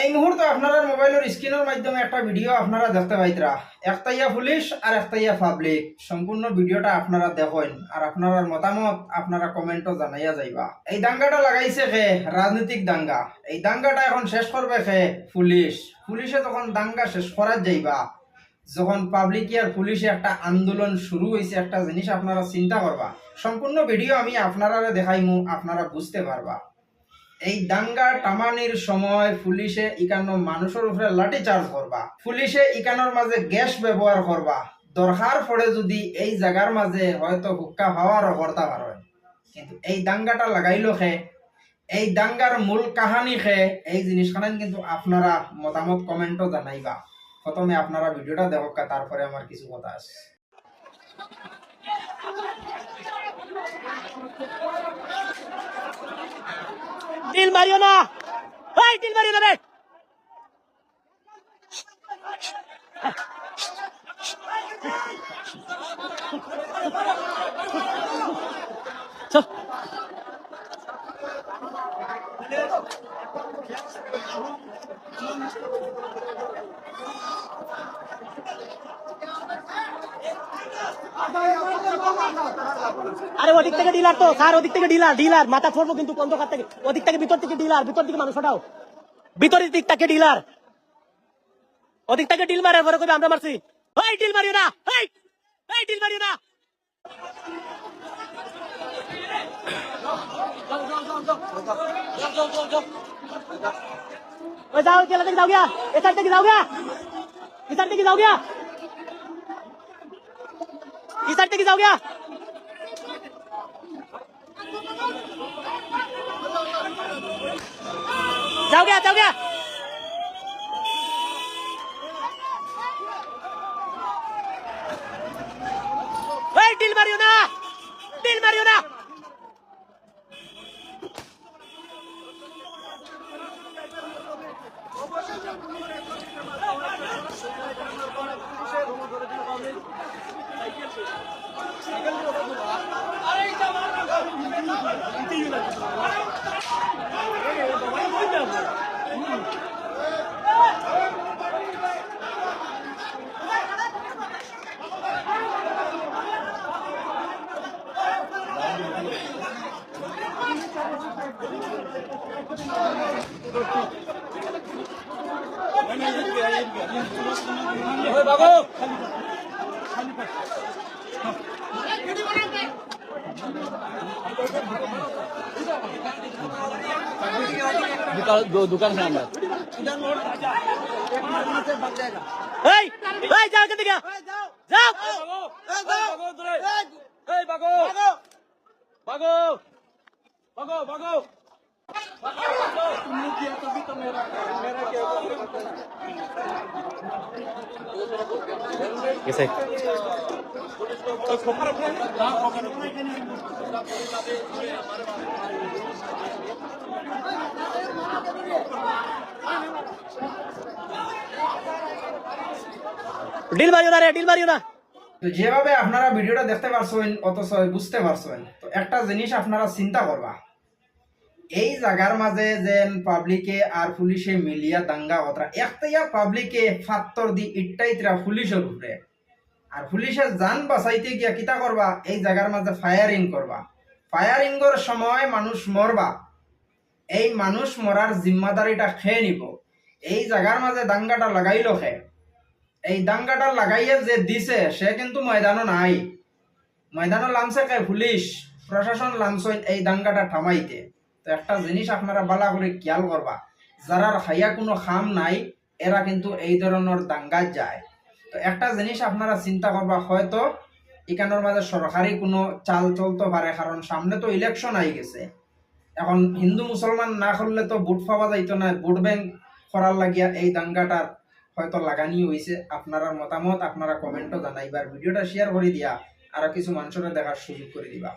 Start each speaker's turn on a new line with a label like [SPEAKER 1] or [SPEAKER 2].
[SPEAKER 1] এই মুহূর্তে আপনারা মোবাইলের স্ক্রিনের মাধ্যমে একটা ভিডিও আপনারা দেখতে পাইতরা। একটাইয়া পুলিশ আর একটাইয়া পাবলিক সম্পূর্ণ ভিডিওটা আপনারা দেখেন আর আপনার মতামত আপনারা কমেন্টও জানাইয়া যাইবা। এই দাঙ্গাটা লাগাইছে খে রাজনৈতিক দাঙ্গা। এই দাঙ্গাটা এখন শেষ করবে খে পুলিশ। পুলিশে তখন দাঙ্গা শেষ করার যাইবা, যখন পাবলিক আর পুলিশে একটা আন্দোলন শুরু হয়েছে একটা জিনিস আপনারা চিন্তা করবা। সম্পূর্ণ ভিডিও আমি আপনারা দেখাইমু, আপনারা বুঝতে পারবা। এই দাঙ্গা টামানির সময় পুলিশে ইকানো মানুষের উপরে লাঠি চার্জ করবা। পুলিশে ইকানোর মাঝে গ্যাস ব্যবহার করবা। দরকার পড়ে যদি এই জায়গার মাঝে হয়তো হুক্কা হওয়ারও করতে পারে কিন্তু এই দাঙ্গাটা লাগাইলো খে এই দাঙ্গার মূল কাহানি খে এই জিনিসখান কিন্তু আপনারা মতামত কমেন্টও জানাইবা। প্রথমে আপনারা ভিডিওটা দেখক তারপরে আমার কিছু কথা আছে।
[SPEAKER 2] ডিল মারিও না। এই ডিল মারিও না রে। আরে ওদিক থেকে ডিলার তো স্যার ওদিক থেকে ডিলার ডিলার মাথা ফোড়বো কিন্তু অন্ধকার থেকে ওদিক থেকে ভিতর থেকে ডিলার ভিতর থেকে মানুষ ওঠাও ভিতরের দিক থেকে ডিলার ওদিক থেকে ডিল মারে পরে কবি আমরা মারছি ওই ডিল মারিও না এই এই ডিল মারিও না ওই যাও কেলা থেকে যাও গিয়া এসার থেকে যাও গিয়া इधर থেকে যাও इस साइड तक हो गया जाओ गया जाओ गया
[SPEAKER 3] দোকান से
[SPEAKER 2] বাগো। বাগো বাগো।
[SPEAKER 3] कैसे
[SPEAKER 2] ডিল মারিও না রে ডিল মারিও না।
[SPEAKER 1] যেভাবে আপনারা ভিডিওটা দেখতে পারছেন, অথচ বুঝতে পারছেন, তো একটা জিনিস আপনারা চিন্তা করবা। এই জায়গার মাঝে যেন পাবলিকে আর পুলিশে মিলিয়া দাঙ্গা কথা একটাইয়া পাবলিকে ফাত্তর দি ইট্টাইতরা পুলিশের উপরে আর পুলিশের যান বাঁচাইতে গিয়া কিতা করবা এই জায়গার মাঝে ফায়ারিং করবা ফায়ারিংয়ের সময় মানুষ মরবা এই মানুষ মরার জিম্মাদারিটা খেয়ে নিব? এই জায়গার মাঝে দাঙ্গাটা লাগাইলো খে এই দাঙ্গাটা লাগাইয়ে যে দিছে, সে কিন্তু ময়দানও নাই। ময়দানও লামছে কে পুলিশ প্রশাসন লামছে এই দাঙ্গাটা থামাইতে একটা জিনিস আপনারা বালা করে খেয়াল করবা, যারা খাইয়া কোনো খাম নাই, এরা কিন্তু এই ধরনের দাঙ্গাত যায়। তো একটা জিনিস আপনারা চিন্তা করবা, হয়তো এখানের মাঝে সরকারি কোনো চাল চলতে পারে, কারণ সামনে তো ইলেকশন আই গেছে। এখন হিন্দু মুসলমান না করলে তো ভোট পাওয়া যাইতো না, ভোট ব্যাংক করার লাগিয়া এই দাঙ্গাটার হয়তো লাগানি হয়েছে আপনারা মতামত, আপনারা কমেন্টও জানাইবার, ভিডিওটা শেয়ার করে দিয়া, আরও কিছু মানুষের দেখার সুযোগ করে দিবা।